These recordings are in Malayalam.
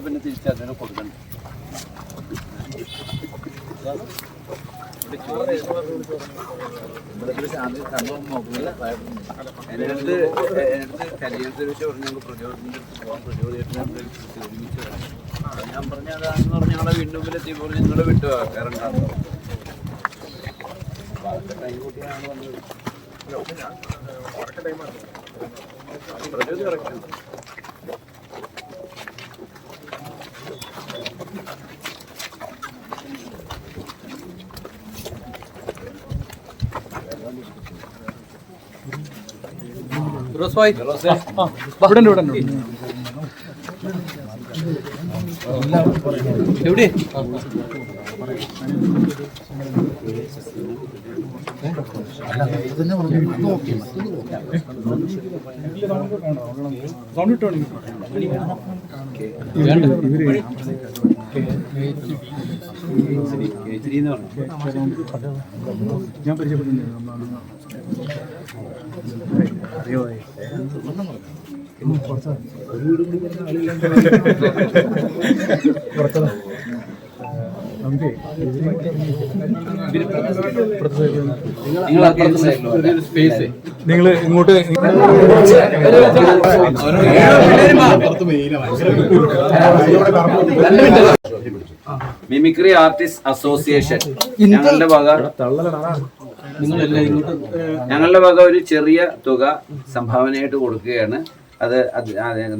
പിന്നെ തിരിച്ച് അതിന് കൊടുക്കണം എന്നടുത്ത് എന്നടുത്ത് കല്യാണത്തെ വെച്ച് പറഞ്ഞു ഞങ്ങൾ പ്രതിരോധത്തിന്റെ അടുത്ത് പോകാം പ്രതിരോധമായിട്ട് ഒരുമിച്ച് വരാം ഞാൻ പറഞ്ഞ അതാണെന്ന് പറഞ്ഞ ഞങ്ങളെ വീണ്ടും മുമ്പിലെത്തിയപ്പോൾ നിങ്ങൾ വിട്ടു കയറണ്ടായിരുന്നു ടൈം കൂട്ടിയാണ് വന്നത് പ്രതിരോധം കറക്റ്റാണ് ഇവിടെ ഇവിടെ എവിടെ സൗണ്ട് ഇട്ടോ കേജ്രി എന്ന് പറഞ്ഞു ഞാൻ പരിചയപ്പെടുന്നുണ്ട് അറിയോ നമുക്ക് നിങ്ങൾ അപ്പുറത്തെ സൈഡിലോ സ്പേസ് നിങ്ങൾ ഇങ്ങോട്ട് മിമിക്രി ആർട്ടിസ്റ്റ് അസോസിയേഷൻ. ഞങ്ങളുടെ വക ഞങ്ങളുടെ വക ഒരു ചെറിയ തുക സംഭാവനയായിട്ട് കൊടുക്കുകയാണ്. അത്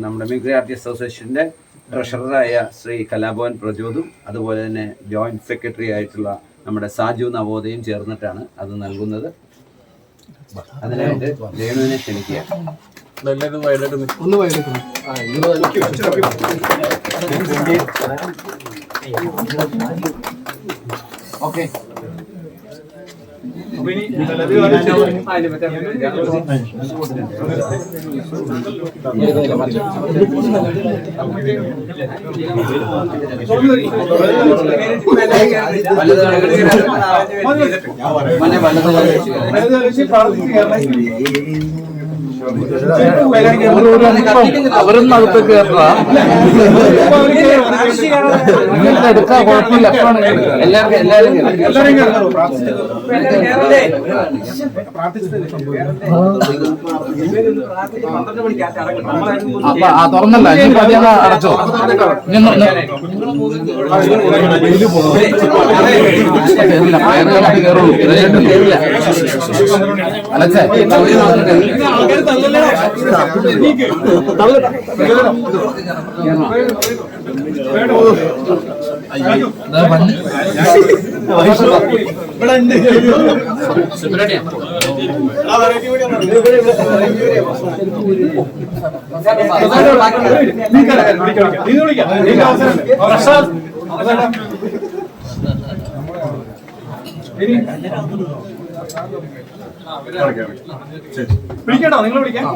നമ്മുടെ മിമിക്രി ആർട്ടിസ്റ്റ് അസോസിയേഷന്റെ ട്രഷററായ ശ്രീ കലാഭവൻ പ്രചോദും അതുപോലെ തന്നെ ജോയിന്റ് സെക്രട്ടറി ആയിട്ടുള്ള നമ്മുടെ സാജു നവോദയും ചേർന്നിട്ടാണ് അത് നൽകുന്നത്. അതിനായിട്ട് രേണുവിനെ ക്ഷണിക്കുക ഓക്കെ. അവരൊന്നും അകത്ത് കയറാ നിങ്ങൾക്ക് എടുക്കാൻ കുഴപ്പമില്ല എല്ലാവർക്കും എല്ലാവരും അപ്പൊ ആ തുറന്നല്ല ഇനി പതിയെ അടച്ചോ കേറില്ല പയറുകാലത്ത് കയറുള്ളൂ ഇതിലായിട്ട് കേറില്ല അലച്ചേ വിളിക്കട്ടോ? നിങ്ങൾ വിളിക്കാം.